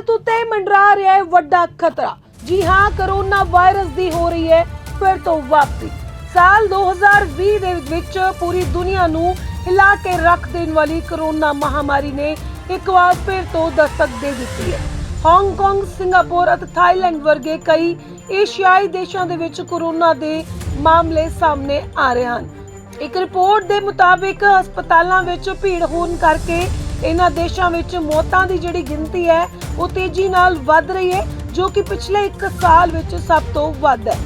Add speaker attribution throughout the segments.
Speaker 1: ਭਾਰਤ ਉੱਤੇ ਮੰਡਰਾ ਰਿਹਾ ਹੈ ਵੱਡਾ ਖਤਰਾ। ਜੀ ਹਾਂ ਕਰੋਨਾ ਵਾਇਰਸ ਦੀ ਹੋ ਰਹੀ ਹੈ ਫਿਰ ਤੋਂ ਵਾਪਸੀ। ਸਾਲ 2020 ਦੇ ਵਿੱਚ ਪੂਰੀ ਦੁਨੀਆ ਨੂੰ ਹਿਲਾ ਕੇ ਰੱਖ ਦੇਣ ਵਾਲੀ ਕਰੋਨਾ ਮਹਾਮਾਰੀ ਨੇ ਇੱਕ ਵਾਰ ਫਿਰ ਤੋਂ ਦਸਤਕ ਦੇ ਦਿੱਤੀ ਹੈ। ਹਾਂਗਕਾਂਗ ਸਿੰਗਾਪੁਰ ਅਤੇ ਥਾਈਲੈਂਡ ਵਰਗੇ ਕਈ ਏਸ਼ੀਆਈ ਦੇਸ਼ਾਂ ਦੇ ਵਿੱਚ ਕਰੋਨਾ ਦੇ ਮਾਮਲੇ ਸਾਹਮਣੇ ਆ ਰਹੇ ਹਨ। ਇੱਕ ਰਿਪੋਰਟ ਦੇ ਮੁਤਾਬਿਕ ਹਸਪਤਾਲਾਂ ਵਿੱਚ ਭੀੜ ਹੋਣ ਕਰਕੇ ਇਹਨਾਂ ਦੇਸ਼ਾਂ ਵਿੱਚ ਮੌਤਾਂ ਦੀ ਜਿਹੜੀ ਗਿਣਤੀ ਹੈ ਉਹ ਤੇਜ਼ੀ ਨਾਲ ਵੱਧ ਰਹੀ ਹੈ, ਜੋ ਕਿ ਪਿਛਲੇ 1 ਸਾਲ ਵਿੱਚ ਸਭ ਤੋਂ ਵੱਧ ਹੈ।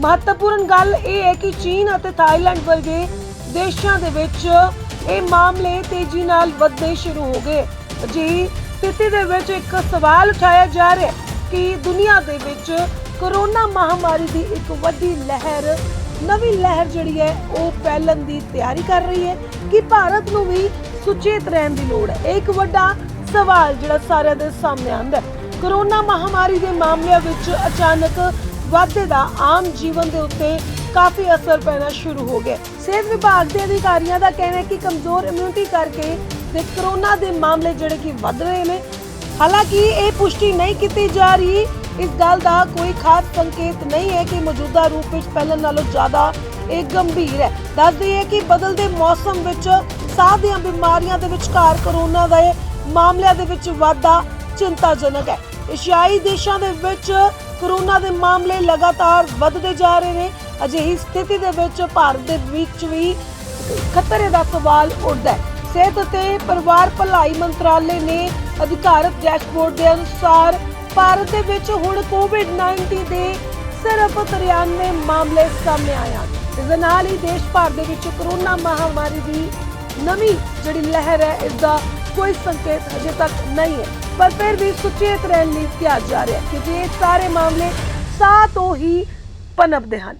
Speaker 1: ਮਹੱਤਵਪੂਰਨ ਗੱਲ ਇਹ ਹੈ ਕਿ ਚੀਨ ਅਤੇ ਥਾਈਲੈਂਡ ਵਰਗੇ ਦੇਸ਼ਾਂ ਦੇ ਵਿੱਚ ਇਹ ਮਾਮਲੇ ਤੇਜ਼ੀ ਨਾਲ ਵੱਧਣੇ ਸ਼ੁਰੂ ਹੋ ਗਏ। ਜੀ, ਸਥਿਤੀ ਦੇ ਵਿੱਚ ਇੱਕ ਸਵਾਲ ਉਠਾਇਆ ਜਾ ਰਿਹਾ ਕਿ ਦੁਨੀਆ ਦੇ ਵਿੱਚ ਕਰੋਨਾ ਮਹਾਮਾਰੀ ਦੀ ਇੱਕ ਵੱਡੀ ਲਹਿਰ, ਨਵੀਂ ਲਹਿਰ ਜਿਹੜੀ ਹੈ, ਉਹ ਫੈਲਣ ਦੀ ਤਿਆਰੀ ਕਰ ਰਹੀ ਹੈ। ਕਿ ਭਾਰਤ ਨੂੰ ਵੀ ਸੁਚੇਤ ਰਹਿਣ ਦੀ ਲੋੜ ਹੈ? ਇਹ ਇੱਕ ਵੱਡਾ ਸਵਾਲ ਜਿਹੜਾ ਸਾਰਿਆਂ ਦੇ ਸਾਹਮਣੇ ਆਉਂਦਾ ਹੈ। ਮਹਾਮਾਰੀ ਦੇ ਮਾਮਲਿਆਂ ਵਿੱਚ ਅਚਾਨਕ ਵਾਧੇ ਦਾ ਆਮ ਜੀਵਨ ਦੇ ਉੱਤੇ ਕਾਫੀ ਅਸਰ ਪੈਣਾ ਸ਼ੁਰੂ ਹੋ ਗਿਆ ਸਿਹਤ ਵਿਭਾਗ ਦੇ ਅਧਿਕਾਰੀਆਂ ਦਾ ਕਹਿਣਾ ਹੈ ਕਿ ਕਮਜ਼ੋਰ ਇਮਿਊਨਿਟੀ ਕਰਕੇ ਤੇ ਕਰੋਨਾ ਦੇ ਮਾਮਲੇ ਜਿਹੜੇ ਕਿ ਵੱਧ ਰਹੇ ਨੇ, ਹਾਲਾਂਕਿ ਇਹ ਪੁਸ਼ਟੀ ਨਹੀਂ ਕੀਤੀ ਜਾ ਰਹੀ। ਇਸ ਗੱਲ ਦਾ ਕੋਈ ਖਾਸ ਸੰਕੇਤ ਨਹੀਂ ਹੈ ਕਿ ਮੌਜੂਦਾ ਰੂਪ ਵਿੱਚ ਪਹਿਲਾਂ ਨਾਲੋਂ ਜ਼ਿਆਦਾ ਇਹ ਗੰਭੀਰ ਹੈ। ਦੱਸ ਦਈਏ ਕਿ ਬਦਲਦੇ ਮੌਸਮ ਵਿੱਚ ਸਾਹ ਦੀਆਂ ਬਿਮਾਰੀਆਂ ਦੇ ਵਿਚਕਾਰ ਕਰੋਨਾ ਦੇ ਮਾਮਲਿਆਂ ਦੇ ਵਿੱਚ ਵਾਧਾ ਚਿੰਤਾਜਨਕ ਹੈ। ਏਸ਼ੀਆਈ ਦੇਸ਼ਾਂ ਦੇ ਵਿੱਚ ਕਰੋਨਾ ਦੇ ਮਾਮਲੇ ਲਗਾਤਾਰ ਵੱਧਦੇ ਜਾ ਰਹੇ ਨੇ। ਅਜਿਹੀ ਸਥਿਤੀ ਦੇ ਵਿੱਚ ਭਾਰਤ ਦੇ ਵਿੱਚ ਵੀ ਖਤਰੇ ਦਾ ਸਵਾਲ ਉੱਠਦਾ ਹੈ। ਸਿਹਤ ਅਤੇ ਪਰਿਵਾਰ ਭਲਾਈ ਮੰਤਰਾਲੇ ਨੇ ਅਧਿਕਾਰਤ ਡੈਸ਼ਬੋਰਡ ਦੇ ਅਨੁਸਾਰ ਭਾਰਤ ਦੇ ਵਿੱਚ ਹੁਣ ਕੋਵਿਡ-19 ਦੇ ਸਿਰਫ 93 ਮਾਮਲੇ ਸਾਹਮਣੇ ਆਏ ਹਨ। ਇਸ ਦੇ ਨਾਲ ਹੀ ਦੇਸ਼ ਭਰ ਦੇ ਵਿੱਚ ਕਰੋਨਾ ਮਹਾਮਾਰੀ ਦੀ ਨਵੀਂ ਜਿਹੜੀ ਲਹਿਰ ਹੈ, ਇਸ ਦਾ ਕੋਈ ਸੰਕੇਤ ਹਜੇ ਤੱਕ ਨਹੀਂ ਹੈ ਪਰ ਫਿਰ ਵੀ ਸੁਚੇਤ ਰਹਿਣ ਲਈ ਕਿਹਾ ਜਾ ਰਿਹਾ ਹੈ ਕਿ ਇਹ ਸਾਰੇ ਮਾਮਲੇ ਸਾਹ ਤੋਂ ਹੀ ਪਨਪਦੇ ਹਨ